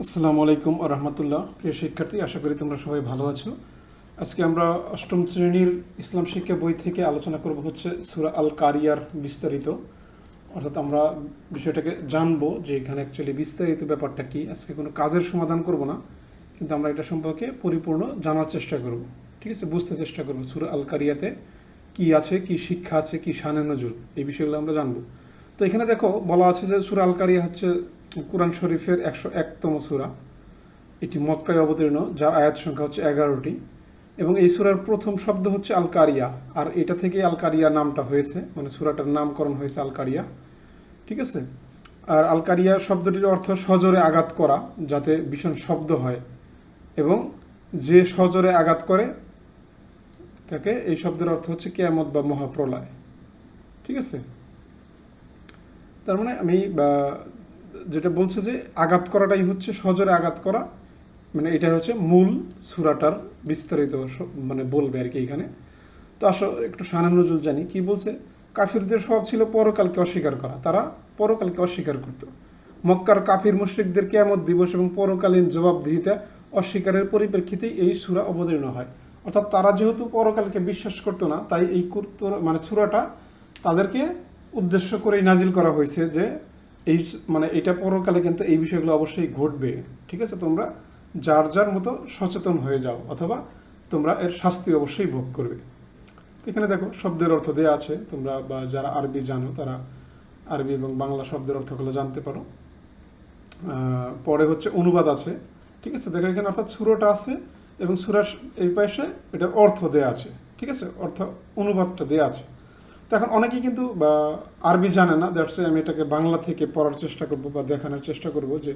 আসসালামু আলাইকুম রহমতুল্লাহ। প্রিয় শিক্ষার্থী, আশা করি তোমরা সবাই ভালো আছো। আজকে আমরা অষ্টম শ্রেণির ইসলাম শিক্ষা বই থেকে আলোচনা করব হচ্ছে সুরা আল কারিয়ার বিস্তারিত। অর্থাৎ আমরা বিষয়টাকে জানব যে এখানে অ্যাকচুয়ালি বিস্তারিত ব্যাপারটা কি, আজকে কোনো কাজের সমাধান করব না, কিন্তু আমরা এটা সম্পর্কে পরিপূর্ণ জানার চেষ্টা করব। ঠিক আছে? বুঝতে চেষ্টা করব সুরা আল কারিয়াতে কি আছে, কি শিক্ষা আছে, কি শানে নজুল, এই বিষয়গুলো আমরা জানব। তো এখানে দেখো, বলা আছে যে সুরা আল কারিয়া হচ্ছে কোরআন শরীফের একশো একতম সুরা। এটি মক্কায় অবতীর্ণ, যার আয়াত সংখ্যা হচ্ছে এগারোটি। এবং এই সুরার প্রথম শব্দ হচ্ছে আলকারিয়া, আর এটা থেকে আলকারিয়া নামটা হয়েছে মানে সুরাটার নামকরণ হয়েছে আলকারিয়া। ঠিক আছে? আর আলকারিয়া শব্দটির অর্থ সজোরে আঘাত করা, যাতে ভীষণ শব্দ হয়। এবং যে সজোরে আঘাত করে, তাকে এই শব্দের অর্থ হচ্ছে কেয়ামত বা মহাপ্রলয়। ঠিক আছে? তার মানে আমি যেটা বলছে যে আঘাত করাটাই হচ্ছে সজোরে আঘাত করা মানে এটা হচ্ছে মূল সুরাটার বিস্তারিত মানে বলবে আর কি এখানে। তো আসো, একটু সানানুজুল জানি, কি বলছে? কাফিরদের স্বভাব ছিল পরকালকে অস্বীকার করা, তারা পরকালকে অস্বীকার করত। মক্কার কাফির মুশরিকদের কেয়ামত দিবস এবং পরকালীন জবাবদিহিতা অস্বীকারের পরিপ্রেক্ষিতেই এই সুরা অবতীর্ণ হয়। অর্থাৎ তারা যেহেতু পরকালকে বিশ্বাস করতো না, তাই এই মানে সুরাটা তাদেরকে উদ্দেশ্য করেই নাজিল করা হয়েছে যে এই মানে এটা পরকালে কিন্তু এই বিষয়গুলো অবশ্যই ঘটবে, ঠিক আছে? তোমরা যার যার মতো সচেতন হয়ে যাও, অথবা তোমরা এর শাস্তি অবশ্যই ভোগ করবে। এখানে দেখো, শব্দের অর্থ দেওয়া আছে, তোমরা বা যারা আরবি জানো, তারা আরবি এবং বাংলা শব্দের অর্থগুলো জানতে পারো। পরে হচ্ছে অনুবাদ আছে, ঠিক আছে? দেখো এখানে অর্থাৎ সুরোটা আছে এবং সুরার এই পাশে এটার অর্থ দেয়া আছে, ঠিক আছে? অর্থ অনুবাদটা দেয়া আছে। তো এখন অনেকেই কিন্তু আরবি জানে না দ্যাটস আমি এটাকে বাংলা থেকে পড়ার চেষ্টা করব বা দেখানোর চেষ্টা করব যে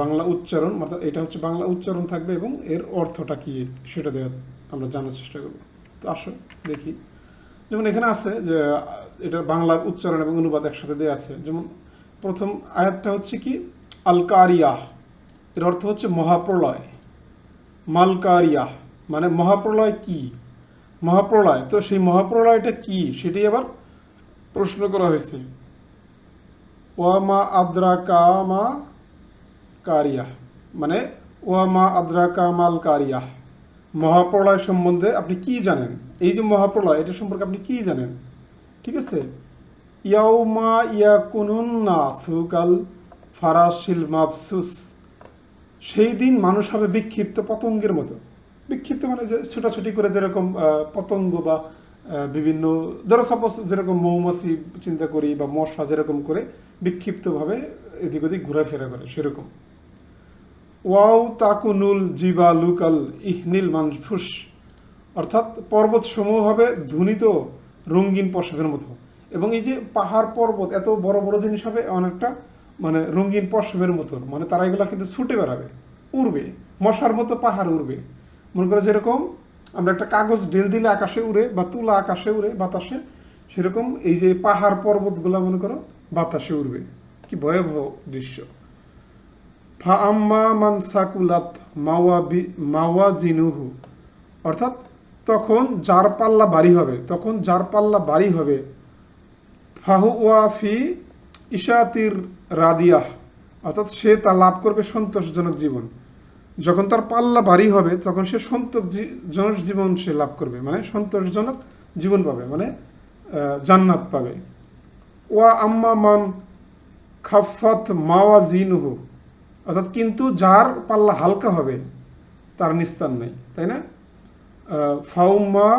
বাংলা উচ্চারণ, অর্থাৎ এটা হচ্ছে বাংলা উচ্চারণ থাকবে এবং এর অর্থটা কী, সেটা দেওয়া আমরা জানার চেষ্টা করব। তো আসো দেখি। যেমন এখানে আছে যে, এটা বাংলা উচ্চারণ এবং অনুবাদ একসাথে দেওয়া আছে। যেমন প্রথম আয়াতটা হচ্ছে কি, আলকারিয়াহ। এর অর্থ হচ্ছে মহাপ্রলয়। মালকারিয়াহ মানে মহাপ্রলয় কি? মহাপ্রলয়। তো সেই মহাপ্রলয়টা কি? সেটি আবার প্রশ্ন করা হয়েছে। ওয়ামা আদ্রা কামা কারিয়া। মানে ওয়ামা আদ্রা কামাল কারিয়া। মহাপ্রলয় সম্বন্ধে আপনি কি জানেন? এই যে মহাপ্রলয়, এটা সম্পর্কে আপনি কি জানেন? ঠিক আছে? ইয়াউমা ইয়াকুনুন নাসুকাল ফারাসিল মাবসুস সেই দিন মানুষ হবে বিক্ষিপ্ত পতঙ্গের মতো। বিক্ষিপ্ত মানে যে ছোটাছুটি করে যেরকম পতঙ্গ বা বিভিন্ন, ধরো সাপোজ যেরকম মৌমাছি চিন্তা করি বা মশা যেরকম করে বিক্ষিপ্তভাবে এদিক ওদিক ঘোরাফেরা করে, সেরকম। ওয়াও তাকুনুল জিবা লুকাল ইহনিল মানফুস। অর্থাৎ পর্বত সমূহ হবে ধুনিত রঙিন পশমের মতো। এবং এই যে পাহাড় পর্বত, এত বড় বড় জিনিস হবে অনেকটা মানে রঙিন পশমের মতো। মানে তারা এগুলো কিন্তু ছুটে বেড়াবে, উড়বে। মশার মতো পাহাড় উড়বে। মনে করো যেরকম আমরা একটা কাগজ ঢেল দিলে আকাশে উড়ে, বা তুলা আকাশে উড়ে, বাতাসে, সেরকম এই যে পাহাড় পর্বতগুলো মনে করো বাতাসে উড়বে। কি ভয়াবহ দৃশ্য। ফা আম্মা মান সাকুলাত মাওয়া মাওয়া জিনুহু। অর্থাৎ তখন যার পাল্লা বাড়ি হবে, তখন যার পাল্লা বাড়ি হবে, ফাহু ওয়া ফি ইশাতির রাদিয়াহ। অর্থাৎ সে তা লাভ করবে সন্তোষজনক জীবন। যখন তার পাল্লা ভারী হবে, তখন সে সন্তোষজনক জীবন সে লাভ করবে। মানে সন্তোষজনক জীবন পাবে মানে জান্নাত পাবে। ওয়া আম্মা মান খাফাত মাওয়া জিনুহু। অর্থাৎ কিন্তু যার পাল্লা হালকা হবে, তার নিস্তার নেই, তাই না? ফাউমা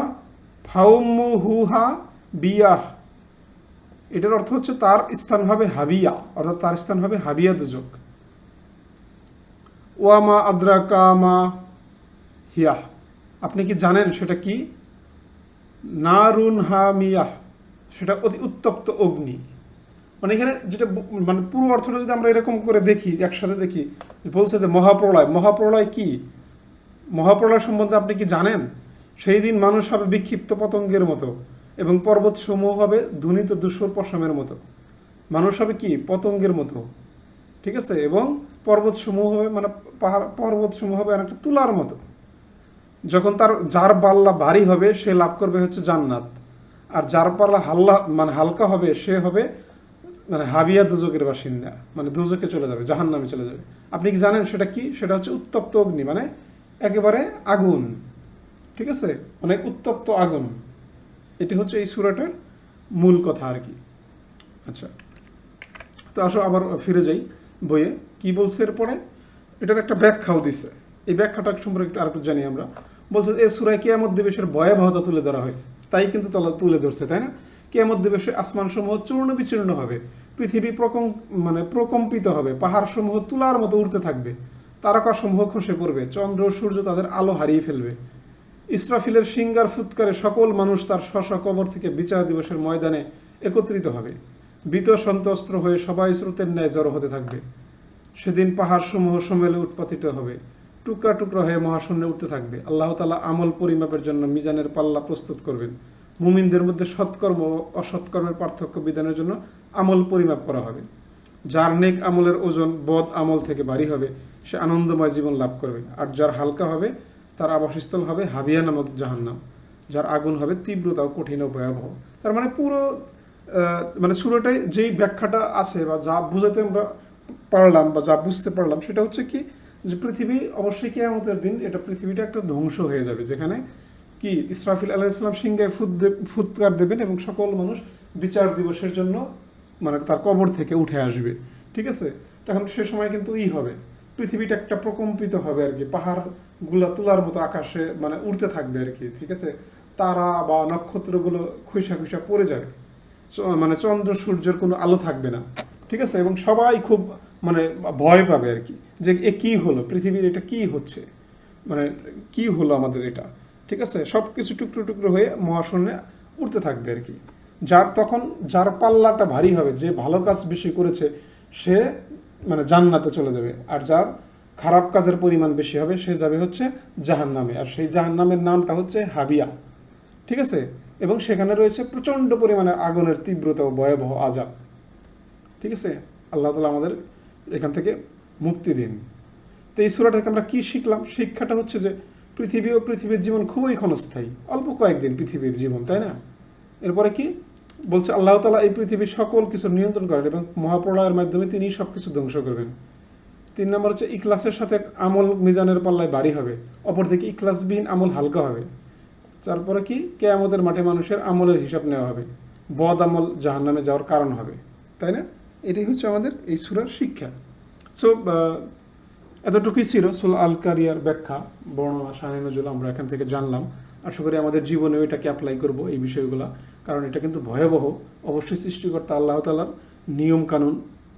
ফাউমু হুহা বিয়াহ। এটার অর্থ হচ্ছে তার স্থান হবে হাবিয়া, অর্থাৎ তার স্থান হবে হাবিয়া দুজক ওয়ামা আদ্রাকা মা হিয়া। আপনি কি জানেন সেটা কি? নারুন হামিয়াহ সেটা অতি উত্তপ্ত অগ্নি। মানে এখানে যেটা মানে পুরো অর্থটা যদি আমরা এরকম করে দেখি, একসাথে দেখি বলছে যে মহাপ্রলয়। মহাপ্রলয় কি? মহাপ্রলয় সম্বন্ধে আপনি কি জানেন? সেই দিন মানুষ হবে বিক্ষিপ্ত পতঙ্গের মতো এবং পর্বত সমূহ হবে ধুনিত দুশোর পশমের মতো। মানুষ হবে কি? পতঙ্গের মতো। ঠিক আছে? এবং পর্বত সমূহ হবে মানে পাহাড় পর্বত সমূহ হবে অনেকটা তুলার মতো। যখন তার, যার পাল্লা ভারী হবে, সে লাভ করবে হচ্ছে জান্নাত। আর যার পাল্লা হাল্লা মানে হালকা হবে, সে হবে মানে হাবিয়া দুজকের বাসিন্দা। মানে দুজকে চলে যাবে জাহান নামে চলে যাবে। আপনি কি জানেন সেটা কি? সেটা হচ্ছে উত্তপ্ত অগ্নি মানে একেবারে আগুন। ঠিক আছে? অনেক উত্তপ্ত আগুন। এটি হচ্ছে এই সুরাটার মূল কথা আর কি। আচ্ছা। তো আসো, আবার ফিরে যাই। বইয়ে কি বলছে এরপরে? এটার একটা ব্যাখ্যাও দিছে। এই ব্যাখ্যাটা সম্পর্কে একটু আরেকটু জানি আমরা। বলছে এ সুরায় কেয়ামত দিবসের ভয়াবহতা তুলে ধরা হয়েছে। তাই কিন্তু তলা তুলে ধরছে, তাই না? কেয়ামত দিবসে আসমানসমূহ চূর্ণ বিচূর্ণ হবে। পৃথিবী প্রকম মানে প্রকম্পিত হবে। পাহাড়সমূহ তুলার মতো উঠতে থাকবে। তারকাসমূহ খসে পড়বে। চন্দ্র সূর্য তাদের আলো হারিয়ে ফেলবে। ইসরাফিলের সিঙ্গার ফুৎকারে সকল মানুষ তার স্ব কবর থেকে বিচার দিবসের ময়দানে একত্রিত হবে। বিত সন্তস্ত্র হয়ে সবাই স্রোতের ন্যায় জড়ো হতে থাকবে। সেদিন পাহাড়সমূহ সমেলে উৎপাতিত হবে। টুকরা টুকরা হয়ে মহাশূন্যে উঠতে থাকবে। আল্লাহ তালা আমল পরিমাপের জন্য মিজানের পাল্লা প্রস্তুত করবেন। মুমিনদের মধ্যে সৎকর্ম ও অসৎকর্মের পার্থক্য বিধানের জন্য আমল পরিমাপ করা হবে। যার নেক আমলের ওজন বদ আমল থেকে ভারী হবে, সে আনন্দময় জীবন লাভ করবে। আর যার হালকা হবে, তার আবাসস্থল হবে হাবিয়া নামক জাহান্নাম। যার আগুন হবে তীব্রতা ও কঠিন ও ভয়াবহ। তার মানে পুরো মানে সুরটাই যেই ব্যাখ্যাটা আছে বা যা বুঝাতে আমরা পারলাম বা যা বুঝতে পারলাম, সেটা হচ্ছে কি যে পৃথিবী অবশ্যই কেয়ামতের দিন এটা পৃথিবীটা একটা ধ্বংস হয়ে যাবে। যেখানে কি ইসরাফিল আলাহ ইসলাম সিংহায় ফুৎ দে- ফুৎকার দেবেন এবং সকল মানুষ বিচার দিবসের জন্য মানে তার কবর থেকে উঠে আসবে। ঠিক আছে? তখন সে সময় কিন্তু ই হবে। পৃথিবীটা একটা প্রকম্পিত হবে আর কি। পাহাড়গুলো তোলার মতো আকাশে মানে উড়তে থাকবে আর কি। ঠিক আছে? তারা বা নক্ষত্রগুলো খুঁসা খুঁসা পড়ে যাবে। মানে চন্দ্র সূর্যের কোনো আলো থাকবে না, ঠিক আছে? এবং সবাই খুব মানে ভয় পাবে আর কি, যে এ কী হলো? পৃথিবীর এটা কি হচ্ছে? মানে কি হলো আমাদের এটা? ঠিক আছে? সব কিছু টুকরো টুকরো হয়ে মহাশূন্যে উঠতে থাকবে আর কি। যার তখন, যার পাল্লাটা ভারী হবে, যে ভালো কাজ বেশি করেছে, সে মানে জান্নাতে চলে যাবে। আর যার খারাপ কাজের পরিমাণ বেশি হবে, সে যাবে হচ্ছে জাহান্নামে। আর সেই জাহান্নামের নামটা হচ্ছে হাবিয়া, ঠিক আছে? এবং সেখানে রয়েছে প্রচণ্ড পরিমাণের আগুনের তীব্রতা ও ভয়াবহ আজাব। ঠিক আছে? আল্লাহ তালা আমাদের এখান থেকে মুক্তি দিন। তো এই সুরা থেকে আমরা কী শিখলাম? শিক্ষাটা হচ্ছে যে পৃথিবী ও পৃথিবীর জীবন খুবই ক্ষণস্থায়ী। অল্প কয়েকদিন পৃথিবীর জীবন, তাই না? এরপরে কি? বলছে, আল্লাহ তালা এই পৃথিবীর সকল কিছু নিয়ন্ত্রণ করেন এবং মহাপ্রলয়ের মাধ্যমে তিনি সব কিছু ধ্বংস করবেন। তিন নম্বর হচ্ছে, ইখলাসের সাথে আমল মিজানের পাল্লায় ভারী হবে। অপরদিকে ইখলাসবিহীন আমল হালকা হবে। তারপরে কি? কেয়ামতের মাঠে মানুষের আমলের হিসাব নেওয়া হবে। বদ আমল জাহান্নামে যাওয়ার কারণ হবে। তাই না? এটাই হচ্ছে আমাদের এই সুরার শিক্ষা। সো এতটুকুই ছিল সুল আল কারিয়ার ব্যাখ্যা, বর্ণনা শাহে নজরুল আমরা এখান থেকে জানলাম। আশা করি আমাদের জীবনেও এটাকে অ্যাপ্লাই করব এই বিষয়গুলো, কারণ এটা কিন্তু ভয়াবহ। অবশ্যই সৃষ্টিকর্তা আল্লাহ তালার নিয়ম কানুন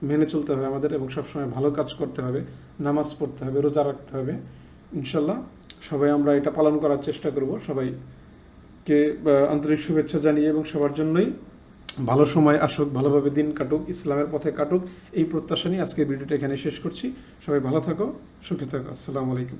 মেনে চলতে হবে আমাদের এবং সবসময় ভালো কাজ করতে হবে, নামাজ পড়তে হবে, রোজা রাখতে হবে। ইনশাল্লাহ সবাই আমরা এটা পালন করার চেষ্টা করব। সবাইকে আন্তরিক শুভেচ্ছা জানিয়ে এবং সবার জন্যই ভালো সময় আসুক, ভালোভাবে দিন কাটুক, ইসলামের পথে কাটুক, এই প্রত্যাশা নিয়ে আজকের ভিডিওটা এখানে শেষ করছি। সবাই ভালো থাকো, সুখে থাকো। আসসালামু আলাইকুম।